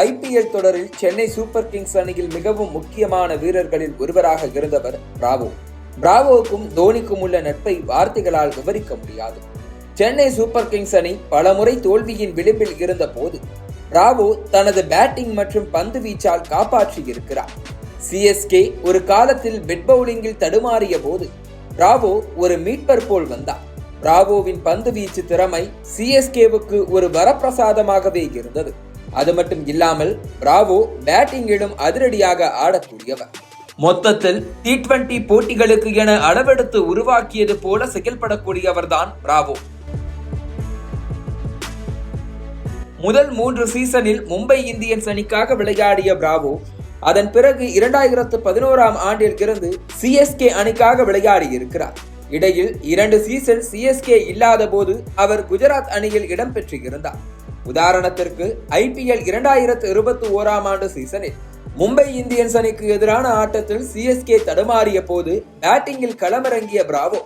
IPL தொடரில் Chennai super Kings அணியில் மிகவும் முக்கியமான வீரர்களில் ஒருவராக இருந்தவர் பிராவோ. பிராவோவுக்கும் தோனிக்கும் உள்ள நட்பை வார்த்தைகளால் விவரிக்க முடியாது. சென்னை சூப்பர் கிங்ஸ் அணி பலமுறை தோல்வியின் விளிம்பில் இருந்த போது பிராவோ தனது பேட்டிங் மற்றும் பந்து வீச்சால் காப்பாற்றி இருக்கிறார். சிஎஸ்கே ஒரு காலத்தில் பெட் பவுலிங்கில் தடுமாறிய போது பிராவோ ஒரு மீட்பர் போல் வந்தார். பிராவோவின் பந்து வீச்சு திறமை சிஎஸ்கேவுக்கு ஒரு வரப்பிரசாதமாகவே இருந்தது. அது மட்டும் இல்லாமல் பிராவோ பேட்டிங்கிலும் அதிரடியாக ஆடக்கூடியவர். மொத்தத்தில் டி டுவெண்டி போட்டிகளுக்கு என அளவெடுத்து உருவாக்கியது போல செயல்படக்கூடியவர்தான் பிராவோ முதல் மூன்று சீசனில் மும்பை இந்தியன்ஸ் அணிக்காக விளையாடிய பிராவோ அதன் பிறகு இரண்டாயிரத்து பதினோராம் ஆண்டில் இருந்து சிஎஸ்கே அணிக்காக விளையாடி இருக்கிறார் இடையில் இரண்டு சீசன் சிஎஸ்கே இல்லாத போது அவர் குஜராத் அணியில் இடம்பெற்றிருந்தார் உதாரணத்திற்கு ஐபிஎல் இரண்டாயிரத்து இருபத்தி ஓராம் ஆண்டு சீசனில் மும்பை இந்தியன்ஸ் அணிக்கு எதிரான ஆட்டத்தில் சிஎஸ்கே தடுமாறிய போது பேட்டிங்கில் களமிறங்கிய பிராவோ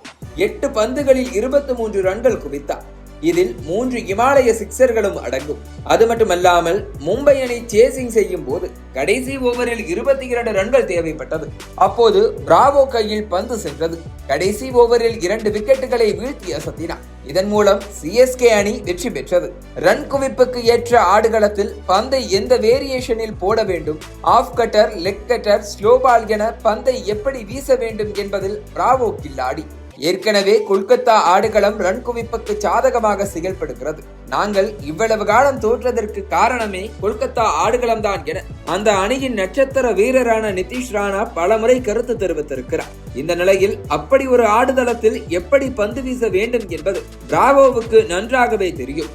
எட்டு பந்துகளில் இருபத்தி மூன்று ரன்கள் குவித்தார். இதில் மூன்று இமாலய சிக்சர்களும் அடங்கும். அது மட்டுமல்லாமல் மும்பை அணி சேசிங் செய்யும் போது கடைசி ஓவரில் இருபத்தி இரண்டு ரன்கள் தேவைப்பட்டது. அப்போது பிராவோ கையில் பந்து சென்றது. கடைசி ஓவரில் இரண்டு விக்கெட்டுகளை வீழ்த்தி அசத்தினார் இதன் மூலம் சிஎஸ்கே அணி வெற்றி பெற்றது. ரன் குவிப்புக்கு ஏற்ற ஆடுகளத்தில் பந்தை எந்த வேரியேஷனில் போட வேண்டும்? Off cutter leg cutter slow ball என பந்தை எப்படி வீச வேண்டும் என்பதில் பிராவோ கில்லாடி. ஏற்கனவே கொல்கத்தா ஆடுகளம் ரன் குவிப்புக்கு சாதகமாக செயல்படுகிறது. நாங்கள் இவ்வளவு காலம் தோற்றதற்கு காரணமே கொல்கத்தா ஆடுகளம் தான் என அந்த அணியின் நட்சத்திர வீரரான நிதிஷ் ராணா பலமுறை கருத்து தெரிவித்திருக்கிறார். இந்த நிலையில் அப்படி ஒரு ஆடுதளத்தில் எப்படி பந்து வீச வேண்டும் என்பது பிராவோவுக்கு நன்றாகவே தெரியும்.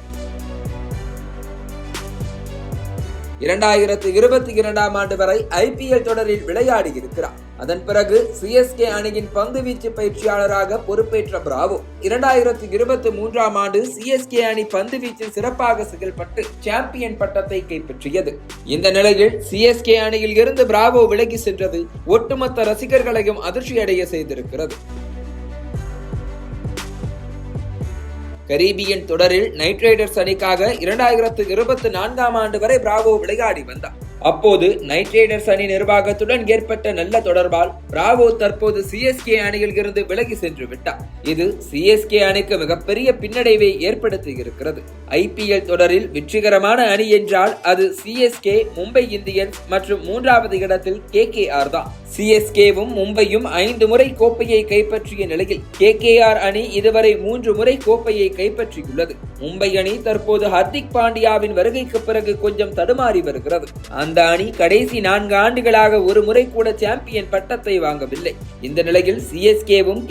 இரண்டாயிரத்து இருபத்தி இரண்டாம் ஆண்டு வரை ஐபிஎல் தொடரில் விளையாடி இருக்கிறார் அதன் பிறகு சிஎஸ்கே அணியின் பந்து வீச்சு பயிற்சியாளராக பொறுப்பேற்ற பிராவோ இரண்டாயிரத்து இருபத்தி மூன்றாம் ஆண்டு சிஎஸ்கே அணி பந்து வீச்சில் சிறப்பாக செயல்பட்டு சாம்பியன் பட்டத்தை கைப்பற்றியது. இந்த நிலையில் சிஎஸ்கே அணியில் இருந்து பிராவோ விலகி சென்றது ஒட்டுமொத்த ரசிகர்களையும் அதிர்ச்சியடைய செய்திருக்கிறது. கரீபியன் தொடரில் நைட் ரைடர்ஸ் அணிக்காக இரண்டாயிரத்து இருபத்தி நான்காம் ஆண்டு வரை பிராவோ விளையாடி வந்தார். அப்போது நைட் ரைடர்ஸ் அணி நிர்வாகத்துடன் ஏற்பட்ட நல்ல தொடர்பால் பிராவோ தற்போது சிஎஸ்கே அணியில் இருந்து விலகி சென்று விட்டார். இது சிஎஸ்கே அணிக்கு மிகப்பெரிய பின்னடைவை ஏற்படுத்தி இருக்கிறது ஐபிஎல் தொடரில் வெற்றிகரமான அணி என்றால் அது சிஎஸ்கே மும்பை இந்தியன்ஸ் மற்றும் மூன்றாவது இடத்தில் கே தான். சிஎஸ்கேவும் மும்பையும் ஐந்து முறை கோப்பையை கைப்பற்றிய நிலையில் கேகேஆர் அணி இதுவரை மூன்று முறை கோப்பையை கைப்பற்றியுள்ளது. மும்பை அணி தற்போது ஹர்திக் பாண்டியாவின் வருகைக்கு பிறகு கொஞ்சம் தடுமாறி வருகிறது. அந்த அணி கடைசி நான்கு ஆண்டுகளாக ஒரு முறை கூட சாம்பியன் பட்டத்தை வாங்கவில்லை. இந்த நிலையில் சிஎஸ்கேவும்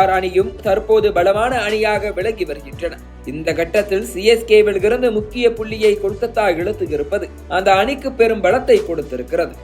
ஆர் அணியும் தற்போது பலமான அணியாக விலகி வருகின்றன. இந்த கட்டத்தில் சிஎஸ்கேவில் இருந்து முக்கிய புள்ளியை கொல்கத்தா இழுத்து இருப்பது அந்த அணிக்கு பெரும் பலத்தை கொடுத்திருக்கிறது.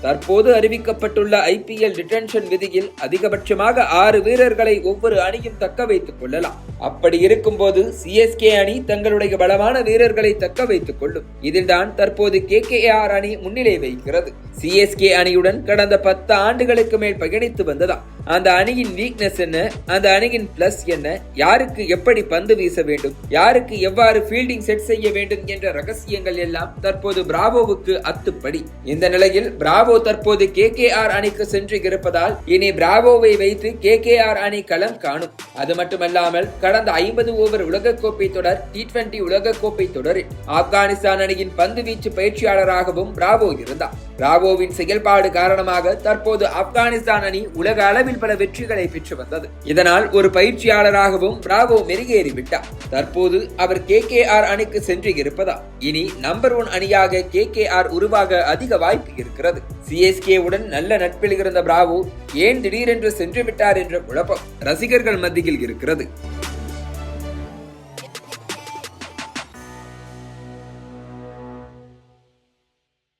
தற்போது அறிவிக்கப்பட்டுள்ள ஐபிஎல் டிடென்ஷன் விதியில் அதிகபட்சமாக ஆறு வீரர்களை ஒவ்வொரு அணியும் தக்க வைத்துக் கொள்ளலாம். அப்படி இருக்கும்போது சிஎஸ்கே அணி தங்களுடைய பலமான வீரர்களை தக்க வைத்துக் கொள்ளும். இதில்தான் தற்போது கே அணி முன்னிலை வைக்கிறது சிஎஸ்கே அணியுடன் கடந்த பத்து ஆண்டுகளுக்கு மேல் பயணித்து வந்ததா அந்த அணியின் வீக்னஸ் என்ன? அந்த அணியின் பிளஸ் என்ன? யாருக்கு எப்படி பந்து வீச வேண்டும்? யாருக்கு எவ்வாறு ஃபீல்டிங் செட் செய்ய வேண்டும் என்ற ரகசியங்கள் எல்லாம் தற்போது பிராவோவுக்கு அத்துப்படி. இந்த நிலையில் பிராவோ தற்போது கே அணிக்கு சென்று இருப்பதால் இனி பிராவோவை வைத்து கே அணி களம் காணும். அது மட்டுமல்லாமல் கடந்த ஐம்பது ஓவர் உலகக்கோப்பை தொடர் டி டுவெண்டி உலகக்கோப்பை தொடரில் ஆப்கானிஸ்தான் அணியின் பந்து வீச்சு பயிற்சியாளராகவும் பிராவோ இருந்தார். பிராவோவின் செயல்பாடு காரணமாக தற்போது ஆப்கானிஸ்தான் அணி உலக அளவில் பல வெற்றிகளை பெற்று வந்தது. இதனால் ஒரு பயிற்சியாளராகவும் பிராவோ மெருகேறிவிட்டார். தற்போது அவர் கே கே ஆர் அணிக்கு சென்று இருப்பதா இனி நம்பர் ஒன் அணியாக கே கே ஆர் உருவாக அதிக வாய்ப்பு இருக்கிறது. சிஎஸ்கே உடன் நல்ல நட்பில் இருந்த பிராவோ ஏன் திடீரென்று சென்று விட்டார் என்ற குழப்பம் ரசிகர்கள் மத்தியில் இருக்கிறது.